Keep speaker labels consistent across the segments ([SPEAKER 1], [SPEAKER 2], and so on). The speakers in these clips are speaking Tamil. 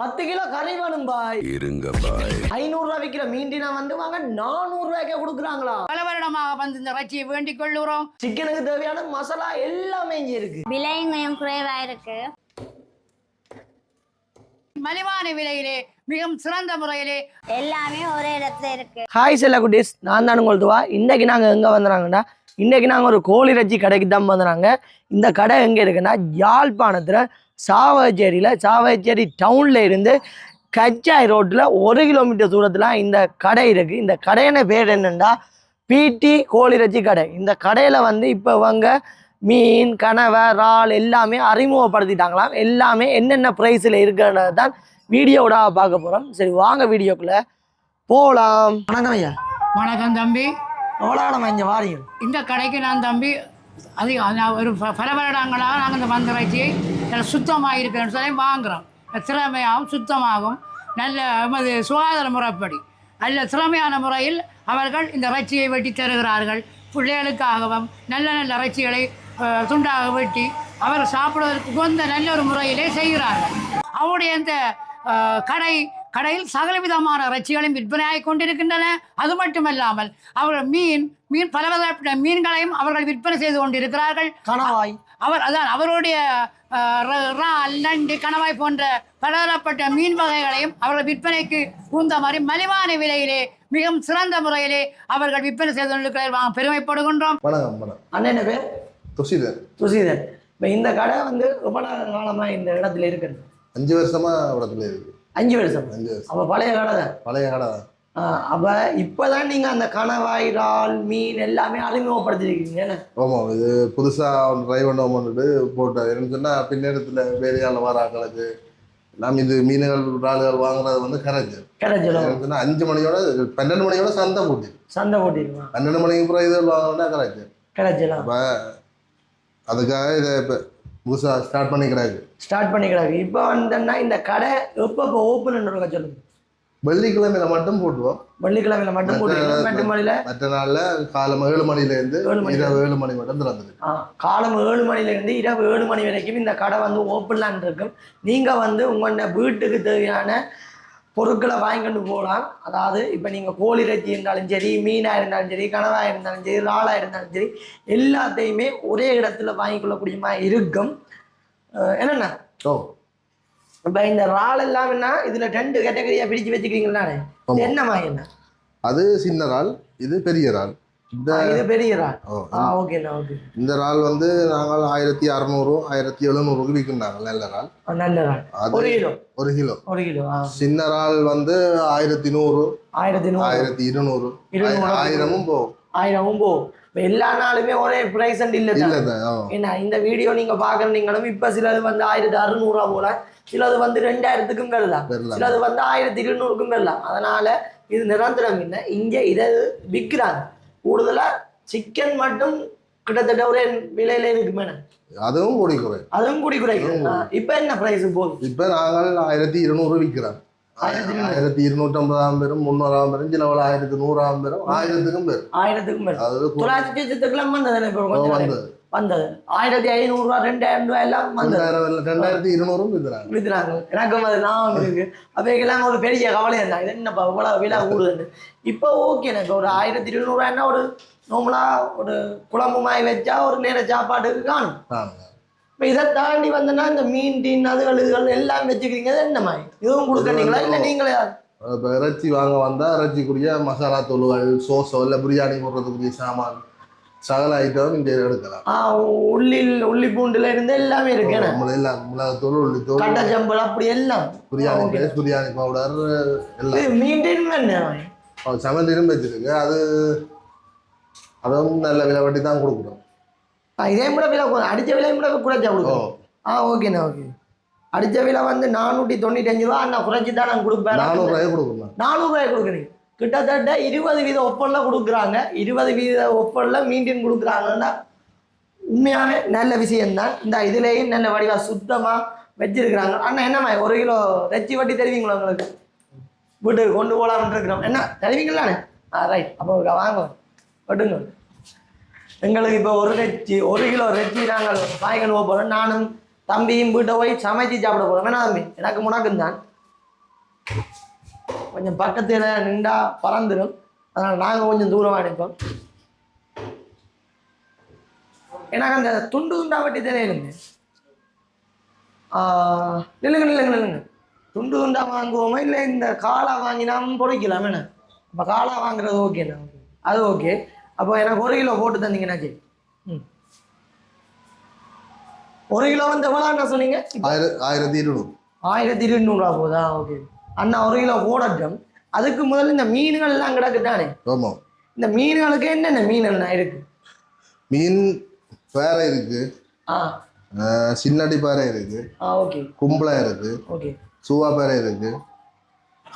[SPEAKER 1] பத்து கிலோ கறி வேணும் பாய்
[SPEAKER 2] இருங்க பாய்
[SPEAKER 1] ஐநூறு ரூபாய் விக்கிற மீண்டினா வந்து வாங்க நானூறு ரூபாய்க்கு கொடுக்குறாங்களா பல வருடமாக வந்து இந்த இறைச்சியை வேண்டிக் கொள்ளுறோம் சிக்கனுக்கு தேவையான மசாலா எல்லாமே இங்க இருக்கு விலை குறைவா இருக்கு மலிவான விலையிலே மிகவும் சிறந்த முறையிலே எல்லாமே ஒரே இடத்துல இருக்கு ஹாய் செல்ல குட்டீஸ் நான் தானே உங்கள் இன்னைக்கு நாங்க எங்க வந்துறாங்கன்னா இன்னைக்கு நாங்க ஒரு கோழி ரச்சி கடைக்கு தான் வந்துறாங்க இந்த கடை எங்க இருக்குன்னா யாழ்ப்பாணத்துல சாவச்சேரியில் சாவச்சேரி டவுனில் இருந்து கச்சாய் ரோட்டில் ஒரு கிலோமீட்டர் தூரத்தில் இந்த கடை இருக்குது இந்த கடையின பேர் என்னென்னா பிடி கோழிரச்சி கடை இந்த கடையில் வந்து இப்போ இவங்க மீன் கனவை இறால் எல்லாமே அறிமுகப்படுத்திட்டாங்களாம் எல்லாமே என்னென்ன ப்ரைஸில் இருக்கிறது தான் வீடியோவோட பார்க்க போகிறோம் சரி வாங்க வீடியோக்குள்ளே போகலாம் வணக்கம் ஐயா வணக்கம் தம்பி எவ்வளோ இங்கே வாரியம் இந்த கடைக்கு நான் தம்பி அதிகம் ஒரு பல நாங்கள் இந்த வந்த வச்சு எனக்கு சுத்தமாக இருக்குன்னு சொல்லி வாங்குகிறோம் திறமையாகவும் சுத்தமாகவும் நல்ல நமது சுகாதார முறைப்படி நல்ல திறமையான முறையில் அவர்கள் இந்த இறைச்சியை வெட்டி தருகிறார்கள் பிள்ளைகளுக்காகவும் நல்ல நல்ல இறைச்சிகளை துண்டாக வெட்டி அவர் சாப்பிடுவதற்கு உகந்த நல்ல ஒரு முறையிலே செய்கிறார்கள் அவருடைய இந்த கடை கடையில் சகலவிதமான இறைச்சிகளையும் விற்பனையாக கொண்டிருக்கின்றன அது மட்டுமல்லாமல் அவர்கள் மீன் மீன் பலவிதமான மீன்களையும் அவர்கள் விற்பனை செய்து கொண்டிருக்கிறார்கள் கணவாய் அவர் அதான் அவருடைய அல்லண்டு கணவாய் போன்ற பலதரப்பட்ட மீன் வகைகளையும் அவர்கள் விற்பனைக்கு உந்த மாதிரி மலிவான விலையிலே மிகவும் சிறந்த முறையிலே அவர்கள் விற்பனை செய்து கொண்டிருக்கிறார் பெருமைப்படுகின்றோம் அண்ணன் பேர் துசிதர் துசிதர் இப்போ இந்த கடை வந்து ரொம்ப காலமாக இந்த இடத்துல இருக்கிறது
[SPEAKER 2] அஞ்சு வருஷமா இடத்துல இருக்கு
[SPEAKER 1] அஞ்சு வருஷம் அஞ்சு வருஷம் அப்போ பழைய கடை தான் பழைய கடை தான் அப்ப இப்போதான் நீங்கள் அந்த கணவாய் இறால் மீன் எல்லாமே அறிமுகப்படுத்திருக்கீங்க
[SPEAKER 2] ஆமாம் இது புதுசா ட்ரை பண்ணோம் பண்ணிட்டு போட்டோம் என்னன்னு சொன்னா பின்னேரத்துல வேலையால வர ஆக்களுக்கு நாம் இது மீன்கள் இறால்கள் வாங்குறது வந்து கரைஞ்சு
[SPEAKER 1] கரைஞ்சு
[SPEAKER 2] அஞ்சு மணியோட பன்னெண்டு மணியோட சந்தை போட்டு சந்தை போட்டு பன்னெண்டு மணிக்கு அப்புறம் இது வாங்கணும்னா கரைஞ்சு கரைஞ்சலாம் இப்போ அதுக்காக இதை இப்போ புதுசாக ஸ்டார்ட் பண்ணிக்கிறாரு
[SPEAKER 1] ஸ்டார்ட் பண்ணிக்கிறாரு இப்போ வந்தோம்னா இந்த கடை எப்போ இப்போ ஓப்பன் சொல்லுங்க
[SPEAKER 2] வெள்ளிக்கிழமையில மட்டும் போடுவோம்
[SPEAKER 1] வெள்ளிக்கிழமையில மட்டும் போட்டு எட்டு
[SPEAKER 2] மற்ற நாள்ல காலம் ஏழு மணில இருந்து இரவு ஏழு மணி மட்டும் திறந்துருக்கு
[SPEAKER 1] காலம் ஏழு மணில இருந்து இரவு ஏழு மணி வரைக்கும் இந்த கடை வந்து ஓப்பன்லான் இருக்கும் நீங்க வந்து உங்களோட வீட்டுக்கு தேவையான பொருட்களை வாங்கிட்டு போகலாம் அதாவது இப்போ நீங்கள் கோழி இறைச்சி இருந்தாலும் சரி மீனாக இருந்தாலும் சரி கனவாக இருந்தாலும் சரி இறாலாக இருந்தாலும் சரி எல்லாத்தையுமே ஒரே இடத்துல வாங்கிக்கொள்ளக்கூடியமாக இருக்கும் என்னென்ன ஓ இப்ப இந்த ரால் எல்லாம் என்ன இதுல ரெண்டு கேட்டகரியா பிரித்து வச்சுக்கிறீங்களா என்னம்மா என்ன
[SPEAKER 2] அது சின்ன ரால் இது பெரிய ரால்
[SPEAKER 1] இந்த பெரிய ரால்
[SPEAKER 2] இந்த ரால் வந்து நாங்கள் ஆயிரத்தி அறுநூறு ஆயிரத்தி எழுநூறுக்கு விற்கின்றாங்க நல்ல ரால்
[SPEAKER 1] நல்ல ரால் ஒரு கிலோ ஒரு கிலோ ஒரு கிலோ
[SPEAKER 2] சின்ன ரால் வந்து ஆயிரத்தி நூறு ஆயிரத்தி நூறு ஆயிரத்தி இருநூறு ஆயிரமும் போகும்
[SPEAKER 1] ஆயிரமும் போகும் எல்லா நாளுமே ஒரே பிரைஸ் அண்ட் இல்ல ஏன்னா இந்த வீடியோ நீங்க பாக்குறீங்களும் இப்ப சிலது வந்து ஆயிரத்தி அறுநூறுவா போல சிலது வந்து ரெண்டாயிரத்துக்கும் பெறலாம் சிலது வந்து ஆயிரத்தி இருநூறுக்கும் பெறலாம் அதனால இது நிரந்தரம் இல்லை இங்கே இதை விற்கிறாங்க கூடுதலா சிக்கன் மட்டும் கிட்டத்தட்ட ஒரே விலையில இருக்கு மேடம்
[SPEAKER 2] அதுவும் கூடி குறை
[SPEAKER 1] அதுவும் கூடி குறை இப்ப என்ன பிரைஸ் போகுது
[SPEAKER 2] இப்ப நாங்கள் ஆயிரத்தி இருநூறு விற்கிறோம் ஆயிரத்தி இருநூத்தி ஐம்பதாம் பேரும் முன்னூறாம் பேரும் சிலவள ஆயிரத்தி நூறாம் பேரும் ஆயிரத்துக்கும் பேர்
[SPEAKER 1] ஆயிரத்துக்கும் பேர் தொள்ளாயிரத்தி வந்தது வந்தது ஆயிரத்தி ஐநூறுரூவா ரெண்டாயிரம் ரூபாய் எல்லாம்
[SPEAKER 2] வந்தது ரெண்டாயிரத்தி இருநூறும் விற்கிறாங்க
[SPEAKER 1] விற்கிறாங்க எனக்கும் அது நான் இருக்கு அவைக்கெல்லாம் ஒரு பெரிய கவலை இருந்தாங்க என்னப்பா இவ்வளோ விலை கூடுதுன்னு இப்போ ஓகே எனக்கு ஒரு ஆயிரத்தி இருநூறுவாய்னா ஒரு நார்மலாக ஒரு குழம்பு மாதிரி வச்சா ஒரு நேர சாப்பாட்டுக்கு காணும் இப்போ இதை தாண்டி வந்தோன்னா இந்த மீன் டீன் அதுகள் இதுகள் எல்லாம் வச்சுக்கிறீங்க என்ன மாதிரி இதுவும் கொடுக்குறீங்களா இல்லை நீங்களே
[SPEAKER 2] இப்போ இறைச்சி வாங்க வந்தால் இறைச்சிக்குரிய மசாலா தூளுகள் சோசோ இல்லை பிரியாணி போடுறதுக்குரிய சாமான் சகல ஐட்டம் இந்த எடுக்கலாம்
[SPEAKER 1] உள்ளில் உள்ளி பூண்டுல இருந்து எல்லாமே இருக்கு
[SPEAKER 2] எல்லாம் மிளகாத்தூள் உள்ளித்தூள்
[SPEAKER 1] கட்ட ஜம்பல் அப்படி எல்லாம்
[SPEAKER 2] பிரியாணி பேஸ்ட் பிரியாணி பவுடர்
[SPEAKER 1] எல்லாம் மீண்டும்
[SPEAKER 2] சமையல் இரும்பு வச்சிருக்கு அது அதுவும் நல்ல விலை வட்டி தான் கொடுக்குறோம்
[SPEAKER 1] இதே கூட விலை அடித்த விலை கூட குறைச்சா கொடுக்கும் ஆ ஓகேண்ணா ஓகே அடித்த விலை வந்து நானூற்றி தொண்ணூற்றி அஞ்சு ரூபா அண்ணா குறைச்சி தான் நான் கொடுப்பேன்
[SPEAKER 2] நானூறுரூவாயே கொடுக்குறேன்
[SPEAKER 1] நானூறுரூவாயே கொடுக்குறீங்க கிட்டத்தட்ட இருபது வீத ஒப்பனில் கொடுக்குறாங்க இருபது வீத ஒப்பனில் மீண்டும் கொடுக்குறாங்கன்னா உண்மையாகவே நல்ல விஷயந்தான் இந்த இதுலேயும் நல்ல வடிவாக சுத்தமாக வச்சிருக்கிறாங்க அண்ணா என்னம்மா ஒரு கிலோ ரெச்சி வட்டி தெரிவிங்களா உங்களுக்கு வீட்டுக்கு கொண்டு போகலாம்னு என்ன தருவீங்களாண்ணே ஆ ரைட் அப்போ வாங்க வட்டுங்க எங்களுக்கு இப்போ ஒரு ரெச்சி ஒரு கிலோ ரெச்சி நாங்கள் வாங்கி போகிறோம் நானும் தம்பியும் வீட்டை போய் சமைச்சு சாப்பிட போகிறோம் வேணா தம்பி எனக்கு முனக்கும் கொஞ்சம் பக்கத்தில் நின்றா பறந்துடும் அதனால் நாங்கள் கொஞ்சம் தூரமாக நிற்போம் எனக்கு அந்த துண்டு துண்டா வெட்டி தெரியலுங்க நில்லுங்க நில்லுங்க நில்லுங்க துண்டு துண்டா வாங்குவோமா இல்லை இந்த காளா வாங்கினாலும் பொழைக்கலாம் என்ன அப்போ காளா வாங்குறது ஓகேண்ணா அது ஓகே அப்போ எனக்கு ஒரு கிலோ போட்டு தந்தீங்கன்னா சரி ம் ஒரு கிலோ வந்து எவ்வளோண்ணா சொன்னீங்க ஆயிரத்தி இருநூறு ஆயிரத்தி இருநூறுவா போதா ஓகே அண்ணா ஒரு கிலோ ஓடட்டும் அதுக்கு முதல்ல இந்த மீன்கள் எல்லாம் கிடக்குதானே ஆமாம் இந்த மீன்களுக்கு என்னென்ன மீன் அண்ணா இருக்கு
[SPEAKER 2] மீன் பேரை இருக்கு சின்னடி பேரை இருக்கு ஆ கும்பளை இருக்கு ஓகே சூவா பாறை இருக்கு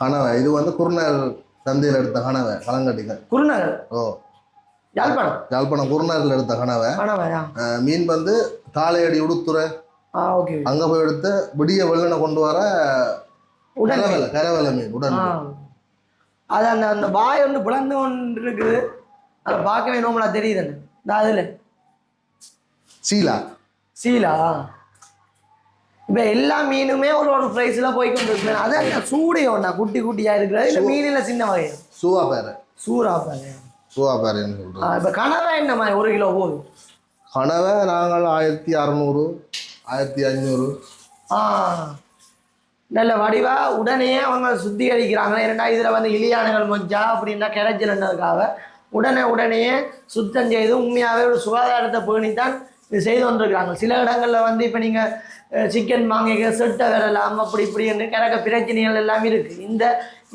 [SPEAKER 2] கணவை இது வந்து குருநகர் சந்தையில் எடுத்த கணவை களங்கட்டிகள் குருநகர் ஓ யாழ்ப்பாணம் யாழ்ப்பாணம் குருநகரில் எடுத்த கணவை மீன் வந்து தாளையடி உடுத்துறை ஆ அங்கே போய் எடுத்து விடிய வெள்ளனை கொண்டு வர அது
[SPEAKER 1] அந்த அந்த வாய் ஒன்று பிளந்து ஒன்று இருக்குது அதை பார்க்கவே நோமலா தெரியுது இந்த அதில் சீலா சீலா இப்போ எல்லா மீனுமே ஒரு ஒரு ப்ரைஸில் போய் கொண்டு இருக்கு அது அந்த சூடை குட்டி குட்டியாக இருக்கிறது இல்லை மீனில் சின்ன வகை சூவா பேர சூறா பேரை
[SPEAKER 2] சூவா பேரன்னு
[SPEAKER 1] சொல்கிறேன் இப்போ கனவை என்ன மாதிரி ஒரு கிலோ போதும்
[SPEAKER 2] கனவை நாங்கள் ஆயிரத்தி அறநூறு ஆயிரத்தி ஐநூறு
[SPEAKER 1] ஆ நல்ல வடிவாக உடனே அவங்க சுத்திகரிக்கிறாங்க ஏன்னா இதில் வந்து இலியானுகள் மொஞ்சா அப்படின்னா கிடைச்சிருந்ததுக்காக உடனே உடனே சுத்தம் செய்து உண்மையாகவே ஒரு சுகாதாரத்தை பேணி தான் இது செய்து கொண்டிருக்கிறாங்க சில இடங்களில் வந்து இப்போ நீங்கள் சிக்கன் வாங்கிக்க செட்டை வரலாம் அப்படி இப்படி என்று கிடக்க பிரச்சனைகள் எல்லாம் இருக்குது இந்த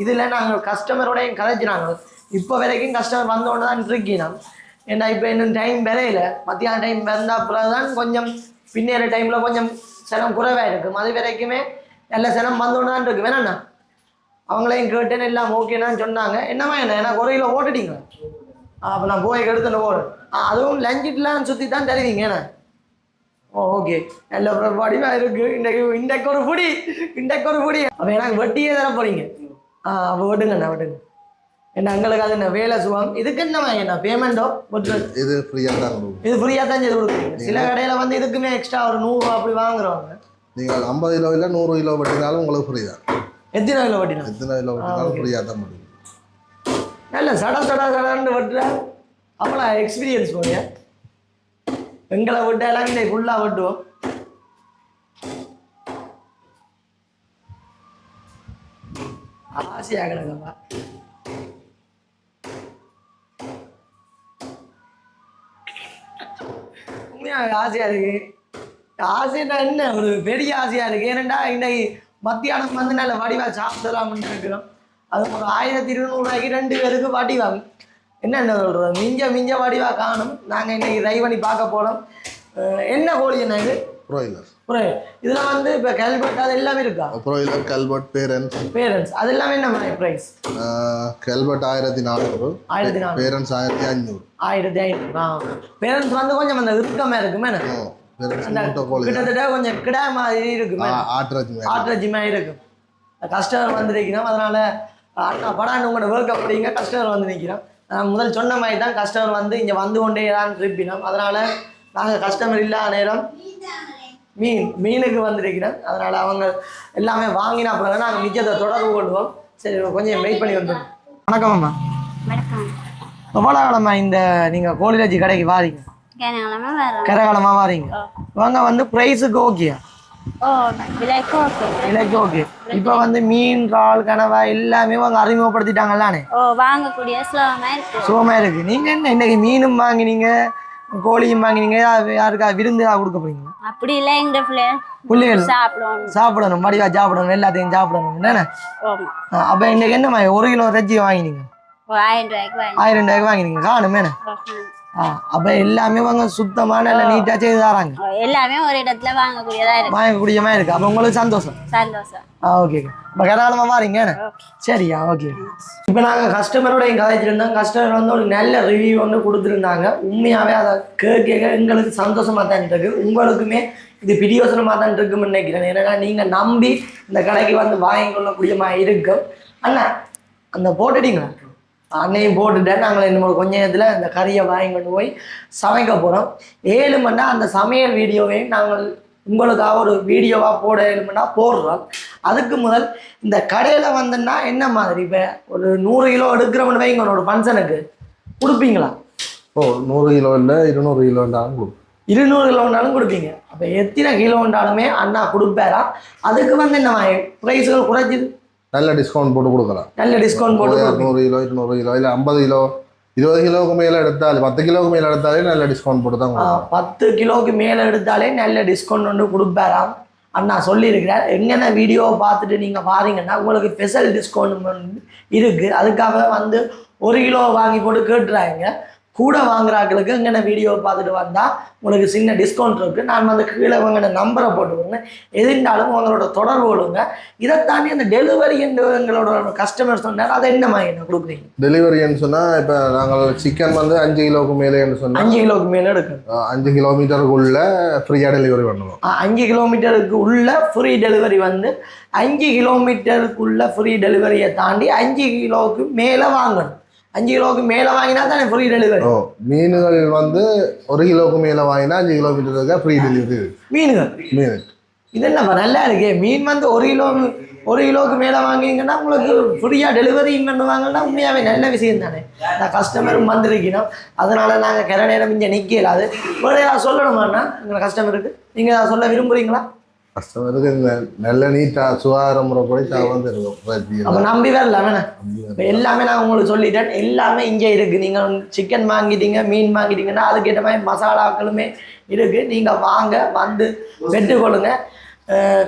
[SPEAKER 1] இதில் நாங்கள் கஸ்டமரோடையும் கதைச்சினாங்க இப்போ வரைக்கும் கஸ்டமர் வந்தோடனே தான் இருக்கணும் ஏன்னா இப்போ இன்னும் டைம் வரையில மத்தியான டைம் வந்தால் பிறகு தான் கொஞ்சம் பின்னேற டைமில் கொஞ்சம் சிலம் குறைவாக இருக்கும் அது வரைக்குமே நல்ல சினம் வந்தோன்னு இருக்கு வேணாண்ணா அவங்களையும் கேட்டேன்னு எல்லாம் ஓகேனான்னு சொன்னாங்க என்னம்மா என்ன எனக்கு குறையில ஓட்டுட்டீங்களா அப்போ நான் போய் எடுத்துன்னு போகிறேன் அதுவும் லஞ்சிட்லாம் சுற்றி தான் தருவீங்க என்ன ஓ ஓகே எல்லா வடிவாக இருக்கு இன்றைக்கு இன்றைக்கு ஒரு புடி இன்றைக்கு ஒரு புடி அப்போ எனக்கு வெட்டியே தர போறீங்க ஆ அப்போ விடுங்கண்ணா விடுங்க என்ன எங்களுக்கு அது என்ன வேலை சுகம் இதுக்கு என்னமா என்ன பேமெண்ட்டோ
[SPEAKER 2] இது ஃப்ரீயாக தான்
[SPEAKER 1] இது ஃப்ரீயாக தான் செய்து கொடுக்குறீங்க சில கடையில் வந்து இதுக்குமே எக்ஸ்ட்ரா ஒரு நூறுரூவா அப்படி வாங்குறவங்க
[SPEAKER 2] நீங்கள் ஐம்பது கிலோ இல்லை நூறு கிலோ வெட்டினாலும் உங்களுக்கு ஃப்ரீ
[SPEAKER 1] எத்தனை கிலோ வெட்டினா
[SPEAKER 2] எத்தனை கிலோ வெட்டினாலும் புரியாத தான் முடியும்
[SPEAKER 1] நல்ல சட சட சடான்னு வெட்டுற அவ்வளோ எக்ஸ்பீரியன்ஸ் போய் எங்களை விட்டு எல்லாமே ஃபுல்லாக வெட்டுவோம் ஆசையாக கிடக்கப்பா உண்மையாக ஆசையாக இருக்குது ஆசைன்னா என்ன ஒரு பெரிய ஆசையாக இருக்குது ஏனெண்டா இன்னைக்கு மத்தியானம் வந்து நல்ல வடிவா சாப்பிடலாம்னு இருக்கிறோம் அது ஒரு ஆயிரத்தி இருநூறுவாய்க்கு ரெண்டு பேருக்கு வடிவா என்னென்ன சொல்கிறோம் மிஞ்ச மிஞ்ச வடிவாக காணும் நாங்கள் இன்னைக்கு ட்ரை பண்ணி பார்க்க போகிறோம் என்ன கோழி என்ன இது ப்ரோயிலர் ப்ரோயிலர் இதில் வந்து இப்போ கல்பட் அது எல்லாமே இருக்கா
[SPEAKER 2] ப்ரோயிலர் கல்பட் பேரண்ட்ஸ்
[SPEAKER 1] பேரண்ட்ஸ் அது எல்லாமே என்ன ப்ரைஸ்
[SPEAKER 2] கல்பட் ஆயிரத்தி நானூறு ஆயிரத்தி நானூறு பேரண்ட்ஸ் ஆயிரத்தி ஐநூறு
[SPEAKER 1] ஆயிரத்தி ஐநூறு பேரண்ட்ஸ் வந்து கொஞ்சம் அந்த இறுக்கமாக இருக்குமே
[SPEAKER 2] எனக்கு கிட்டத்தட்ட
[SPEAKER 1] கொஞ்சம் கிடா மாதிரி மாதிரி இருக்கும் கஸ்டமர் வந்து அதனால உங்களோட கஸ்டமர் வந்து முதல் சொன்ன மாதிரி தான் கஸ்டமர் வந்து இங்க வந்து கொண்டே அதனால நாங்க கஸ்டமர் இல்லாத நேரம் மீன் மீனுக்கு வந்திருக்கிறேன் அதனால அவங்க எல்லாமே வாங்கின அப்புறம் நாங்கள் மிச்சத்தை தொடர்பு கொள்வோம் சரி கொஞ்சம் வெயிட் பண்ணி வந்துடும் வணக்கம் அம்மா எவ்வளோ இந்த நீங்க கோழிராஜி கடைக்கு வாரிங்க கரகாலமா வரீங்க வாங்க வந்து பிரைஸுக்கு ஓகே
[SPEAKER 3] விலைக்கு
[SPEAKER 1] ஓகே இப்போ வந்து மீன் இறால் கனவா எல்லாமே அவங்க அறிமுகப்படுத்திட்டாங்கல்லானே வாங்கக்கூடிய சுகமா இருக்கு நீங்க என்ன இன்னைக்கு மீனும் வாங்கினீங்க கோழியும் வாங்கினீங்க யாருக்கா விருந்து கொடுக்க போறீங்க
[SPEAKER 3] அப்படி இல்ல எங்க பிள்ளைகள் சாப்பிடணும்
[SPEAKER 1] சாப்பிடணும் மடிவா சாப்பிடணும் எல்லாத்தையும் சாப்பிடணும் என்னென்ன அப்ப இன்னைக்கு என்ன ஒரு கிலோ ரஜ்ஜி வாங்கினீங்க ஆயிரம் ரூபாய்க்கு வாங்கினீங்க காணும் என்ன அப்ப எல்லாமே வாங்க சுத்தமான நீட்டா செய்து தராங்க
[SPEAKER 3] எல்லாமே ஒரு இடத்துல வாங்கக்கூடியதா
[SPEAKER 1] இருக்கு வாங்கக்கூடியமா இருக்கு அப்ப உங்களுக்கு சந்தோஷம் சந்தோஷம் ஓகே இப்ப கதாளமா மாறீங்க சரியா ஓகே இப்ப நாங்க கஸ்டமரோட கதைச்சிருந்தோம் கஸ்டமர் வந்து ஒரு நல்ல ரிவ்யூ ஒன்று கொடுத்துருந்தாங்க உண்மையாவே அதை கேட்க எங்களுக்கு சந்தோஷமா தான் இருக்கு உங்களுக்குமே இது பிரியோசனமாக தான் இருக்கும்னு நினைக்கிறேன் ஏன்னா நீங்கள் நம்பி இந்த கடைக்கு வந்து வாங்கி கொள்ளக்கூடியமாக இருக்கு அண்ணா அந்த போட்டுட்டீங்களா அன்னையும் போட்டுட்டேன் நாங்கள் இன்னும் கொஞ்ச நேரத்தில் அந்த கறியை வாங்கி கொண்டு போய் சமைக்க போகிறோம் ஏழு அந்த சமையல் வீடியோவையும் நாங்கள் உங்களுக்காக ஒரு வீடியோவாக போட ஏழுமண்ணா போடுறோம் அதுக்கு முதல் இந்த கடையில் வந்தோன்னா என்ன மாதிரி இப்போ ஒரு நூறு கிலோ எடுக்கிறோம்னு வைங்க உன்னோட ஃபங்க்ஷனுக்கு கொடுப்பீங்களா
[SPEAKER 2] ஓ நூறு கிலோ இல்லை இருநூறு கிலோ இருந்தாலும்
[SPEAKER 1] இருநூறு கிலோனாலும் கொடுப்பீங்க அப்போ எத்தனை கிலோ கிலோன்றாலுமே அண்ணா கொடுப்பாரா அதுக்கு வந்து என்ன ப்ரைஸுகள் குறைஞ்சிது
[SPEAKER 2] நல்ல டிஸ்கவுண்ட் போட்டு கொடுக்கலாம் நல்ல டிஸ்கவுண்ட் போட்டு நூறு கிலோ இருநூறு கிலோ இல்லை ஐம்பது கிலோ இருபது கிலோவுக்கு மேலே எடுத்தாலும் பத்து கிலோவுக்கு மேலே எடுத்தாலே நல்ல டிஸ்கவுண்ட் போட்டு தான்
[SPEAKER 1] பத்து கிலோவுக்கு மேலே எடுத்தாலே நல்ல டிஸ்கவுண்ட் ஒன்று கொடுப்பாராம் அண்ணா சொல்லியிருக்கிறார் எங்கென்ன வீடியோவை பார்த்துட்டு நீங்கள் பாருங்கன்னா உங்களுக்கு ஸ்பெஷல் டிஸ்கவுண்ட் இருக்குது அதுக்காக வந்து ஒரு கிலோ வாங்கி போட்டு கேட்டுறாங்க கூட வாங்குறாங்களுக்கு இங்கே வீடியோவை பார்த்துட்டு வந்தால் உங்களுக்கு சின்ன டிஸ்கவுண்ட் இருக்குது நான் வந்து கீழே வாங்கின நம்பரை போட்டுக்கோங்க எதிர்ந்தாலும் உங்களோட தொடர்பு கொடுங்க இதை தாண்டி அந்த டெலிவரி எங்களோட கஸ்டமர் சொன்னார் அதை என்ன மாதிரி என்ன கொடுக்குறீங்க
[SPEAKER 2] டெலிவரின்னு சொன்னால் இப்போ நாங்கள் சிக்கன் வந்து அஞ்சு கிலோவுக்கு என்று
[SPEAKER 1] சொன்னால் அஞ்சு கிலோவுக்கு மேலே எடுக்கணும்
[SPEAKER 2] அஞ்சு கிலோமீட்டருக்கு உள்ள ஃப்ரீயாக டெலிவரி பண்ணுவோம்
[SPEAKER 1] அஞ்சு கிலோமீட்டருக்கு உள்ள ஃப்ரீ டெலிவரி வந்து அஞ்சு கிலோமீட்டருக்குள்ள ஃப்ரீ டெலிவரியை தாண்டி அஞ்சு கிலோவுக்கு மேலே வாங்கணும் அஞ்சு கிலோவுக்கு மேலே வாங்கினா தானே ஃப்ரீ டெலிவரி ஓ
[SPEAKER 2] மீன்கள் வந்து ஒரு கிலோவுக்கு மேலே வாங்கினா அஞ்சு மீட்டர் இருக்கா ஃப்ரீ டெலிவரி மீன்கள் மீன்
[SPEAKER 1] இதெல்லாம் நல்லா இருக்கே மீன் வந்து ஒரு கிலோ ஒரு கிலோவுக்கு மேலே வாங்கிங்கன்னா உங்களுக்கு ஃப்ரீயா டெலிவரி பண்ணுவாங்கன்னா உண்மையாகவே நல்ல விஷயம் தானே நான் கஸ்டமரும் வந்திருக்கணும் அதனால நாங்கள் கிற நேரம் இங்கே நிற்கலாது உங்களை சொல்லணுமாண்ணா எங்களை கஸ்டமருக்கு நீங்கள் சொல்ல விரும்புறீங்களா
[SPEAKER 2] கஸ்டமருக்கு இந்த நல்ல நீட்டாக சுகாதார முறைப்படி தான் வந்துருக்கோம்
[SPEAKER 1] அப்போ நம்பி வரலாம் எல்லாமே நான் உங்களுக்கு சொல்லிட்டேன் எல்லாமே இங்கே இருக்குது நீங்கள் சிக்கன் வாங்கிட்டீங்க மீன் வாங்கிட்டீங்கன்னா அதுக்கேற்ற மாதிரி மசாலாக்களுமே இருக்குது நீங்கள் வாங்க வந்து பெற்றுக்கொள்ளுங்க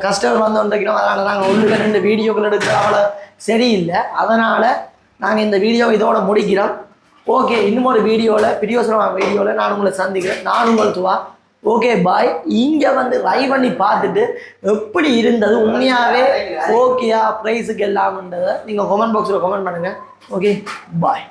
[SPEAKER 1] கஸ்டமர் வந்து வந்திருக்கிறோம் அதனால் நாங்கள் உள்ளுக்க ரெண்டு வீடியோக்கள் எடுத்து அவ்வளோ சரியில்லை அதனால் நாங்கள் இந்த வீடியோ இதோட முடிக்கிறோம் ஓகே இன்னும் ஒரு வீடியோவில் பிரியோசனமாக வீடியோவில் நான் உங்களை சந்திக்கிறேன் நான் உங்கள் துவா ஓகே பாய் இங்கே வந்து ரை பண்ணி பார்த்துட்டு எப்படி இருந்தது உண்மையாகவே ஓகேயா ப்ரைஸுக்கு எல்லாம்ன்றதை நீங்கள் கமெண்ட் பாக்ஸில் கமெண்ட் பண்ணுங்கள் ஓகே பாய்